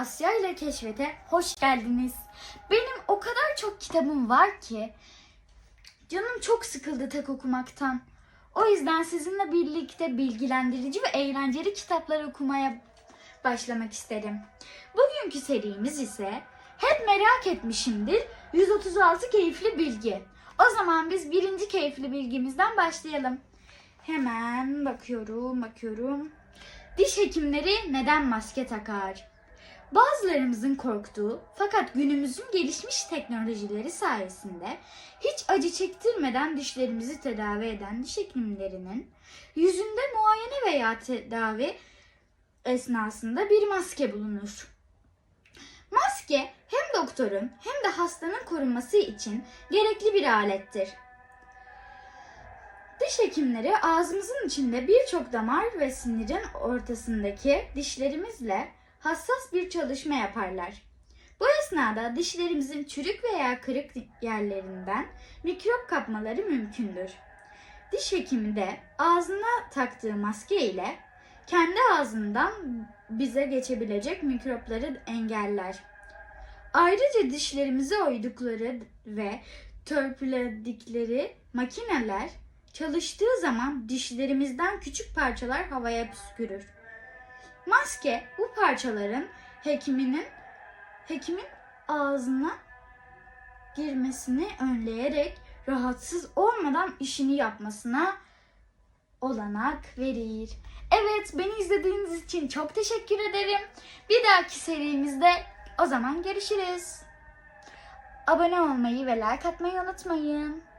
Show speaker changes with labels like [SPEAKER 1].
[SPEAKER 1] Asya ile Keşfete hoş geldiniz. Benim o kadar çok kitabım var ki canım çok sıkıldı tek okumaktan. O yüzden sizinle birlikte bilgilendirici ve eğlenceli kitaplar okumaya başlamak isterim. Bugünkü serimiz ise hep merak etmişimdir 136 keyifli bilgi. O zaman biz birinci keyifli bilgimizden başlayalım. Hemen bakıyorum, bakıyorum. Diş hekimleri neden maske takar? Bazılarımızın korktuğu fakat günümüzün gelişmiş teknolojileri sayesinde hiç acı çektirmeden dişlerimizi tedavi eden diş hekimlerinin yüzünde muayene veya tedavi esnasında bir maske bulunur. Maske hem doktorun hem de hastanın korunması için gerekli bir alettir. Diş hekimleri ağzımızın içinde birçok damar ve sinirin ortasındaki dişlerimizle hassas bir çalışma yaparlar. Bu esnada dişlerimizin çürük veya kırık yerlerinden mikrop kapmaları mümkündür. Diş hekimi de ağzına taktığı maske ile kendi ağzından bize geçebilecek mikropları engeller. Ayrıca dişlerimize oydukları ve törpüledikleri makineler çalıştığı zaman dişlerimizden küçük parçalar havaya püskürür. Maske bu parçaların hekiminin hekimin ağzına girmesini önleyerek rahatsız olmadan işini yapmasına olanak verir. Evet, beni izlediğiniz için çok teşekkür ederim. Bir dahaki serimizde o zaman görüşürüz. Abone olmayı ve like atmayı unutmayın.